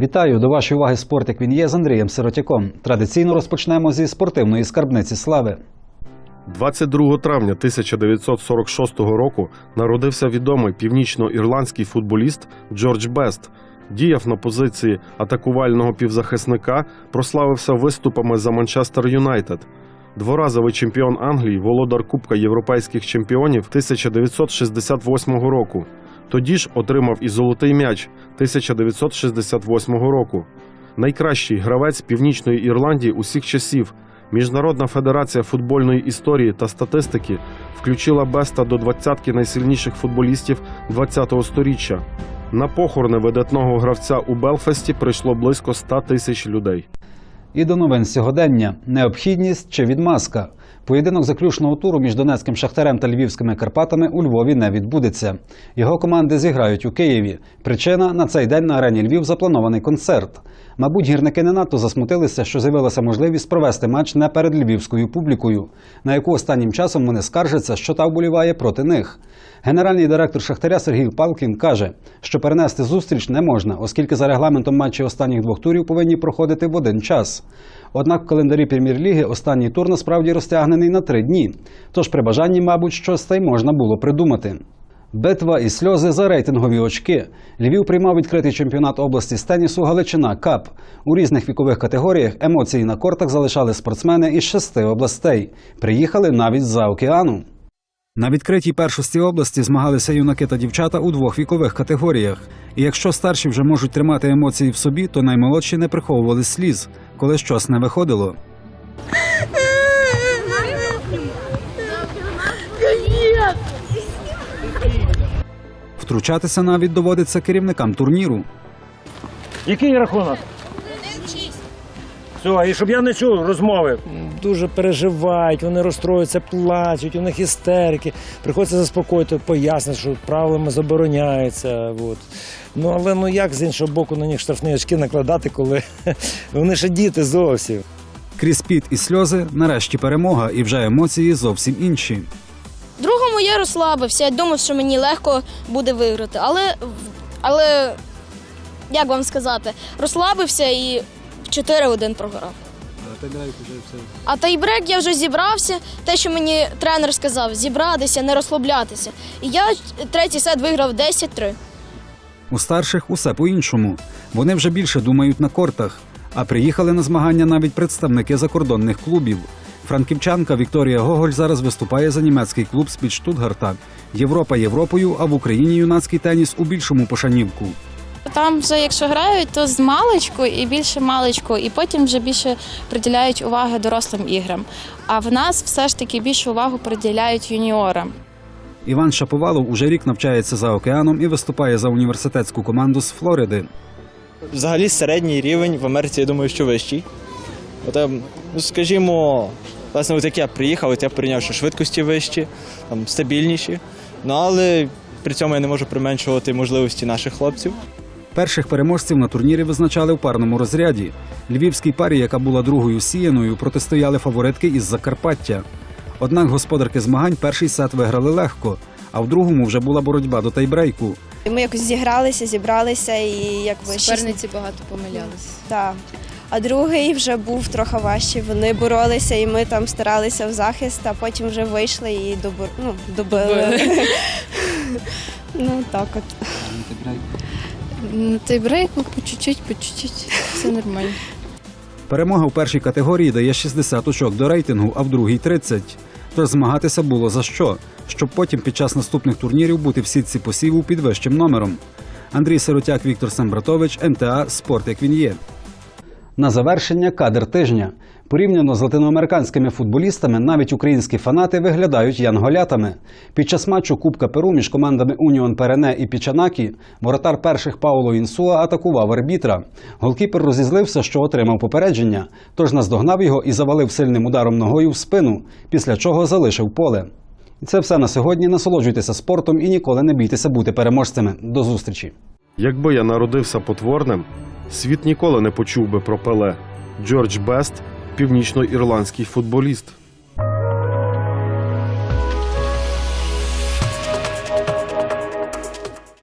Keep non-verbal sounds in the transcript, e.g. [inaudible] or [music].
Вітаю до вашої уваги спорт, як він є з Андрієм Сиротяком. Традиційно розпочнемо зі спортивної скарбниці слави. 22 травня 1946 року народився відомий північно-ірландський футболіст Джордж Бест. Діяв на позиції атакувального півзахисника, прославився виступами за Манчестер Юнайтед. Дворазовий чемпіон Англії, володар Кубка європейських чемпіонів 1968 року. Тоді ж отримав і золотий м'яч 1968 року. Найкращий гравець Північної Ірландії усіх часів. Міжнародна федерація футбольної історії та статистики включила Беста до двадцятки найсильніших футболістів ХХ століття. На похорони видатного гравця у Белфасті прийшло близько 100 тисяч людей. І до новин сьогодення: необхідність чи відмазка. Поєдинок заключного туру між Донецьким Шахтарем та Львівськими Карпатами у Львові не відбудеться. Його команди зіграють у Києві. Причина на цей день на арені Львів запланований концерт. Мабуть, гірники не надто засмутилися, що з'явилася можливість провести матч не перед львівською публікою, на яку останнім часом вони скаржаться, що та вболіває проти них. Генеральний директор Шахтаря Сергій Палкін каже, що перенести зустріч не можна, оскільки за регламентом матчі останніх двох турів повинні проходити в один час. Однак в календарі прем'єр-ліги останній тур насправді розтягнений на три дні. Тож при бажанні, мабуть, щось та й можна було придумати. Битва і сльози за рейтингові очки. Львів приймав відкритий чемпіонат області з тенісу Галичина Кап. У різних вікових категоріях емоції на кортах залишали спортсмени із шести областей. Приїхали навіть з-за океану. На відкритій першості області змагалися юнаки та дівчата у двох вікових категоріях. І якщо старші вже можуть тримати емоції в собі, то наймолодші не приховували сліз, коли щось не виходило. Втручатися навіть доводиться керівникам турніру. Який рахунок? Все, і щоб я не чув розмови. Дуже переживають, вони розстроюються, плачуть, у них істерики. Приходиться заспокоїти, пояснити, що правилами забороняється. От. Ну але ну як з іншого боку на них штрафні очки накладати, коли [laughs] вони ще діти зовсім. Крізь піт і сльози, нарешті перемога, і вже емоції зовсім інші. Другому я розслабився, я думав, що мені легко буде виграти. Але, але як вам сказати, розслабився і в 4-1 програв. А тайбрек я вже зібрався. Те, що мені тренер сказав, зібратися, не розслаблятися. І я третій сет виграв 10-3. У старших усе по-іншому. Вони вже більше думають на кортах. А приїхали на змагання навіть представники закордонних клубів. Франківчанка Вікторія Гоголь зараз виступає за німецький клуб з-під Штутгарта. Європа Європою, а в Україні юнацький теніс у більшому пошанівку. Там вже якщо грають, то з маличку і більше маличку, і потім вже більше приділяють уваги дорослим іграм. А в нас все ж таки більшу увагу приділяють юніорам. Іван Шаповалов уже рік навчається за океаном і виступає за університетську команду з Флориди. Взагалі середній рівень в Америці, я думаю, що вищий. От, ем, ну, скажімо, власне, от як я приїхав, от я прийняв, що швидкості вищі, там, стабільніші. Ну але при цьому я не можу применшувати можливості наших хлопців. Перших переможців на турнірі визначали в парному розряді. Львівській парі, яка була другою сіяною, протистояли фаворитки із Закарпаття. Однак господарки змагань перший сет виграли легко, а в другому вже була боротьба до тайбрейку. Ми якось зігралися, зібралися і якби Суперниці багато помилялися. Так. А другий вже був трохи важчий. Вони боролися, і ми там старалися в захист, а потім вже вийшли і добор... ну, добили. [laughs] ну так от. Ну, Той брейк ну, по чуть-чуть, по чуть-чуть, все нормально. Перемога в першій категорії дає 60 очок до рейтингу, а в другій 30. Тож змагатися було за що, щоб потім під час наступних турнірів бути в сітці посіву під вищим номером. Андрій Сиротяк, Віктор Сембратович, МТА Спорт як він є. На завершення кадр тижня. Порівняно з латиноамериканськими футболістами, навіть українські фанати виглядають янголятами. Під час матчу Кубка Перу між командами Уніон Перене і Пічанакі воротар перших Пауло Інсуа атакував арбітра. Голкіпер розізлився, що отримав попередження, тож наздогнав його і завалив сильним ударом ногою в спину, після чого залишив поле. І це все на сьогодні. Насолоджуйтеся спортом і ніколи не бійтеся бути переможцями. До зустрічі! Якби я народився потворним, світ ніколи не почув би про Пеле. Джордж Бест північно-ірландський футболіст.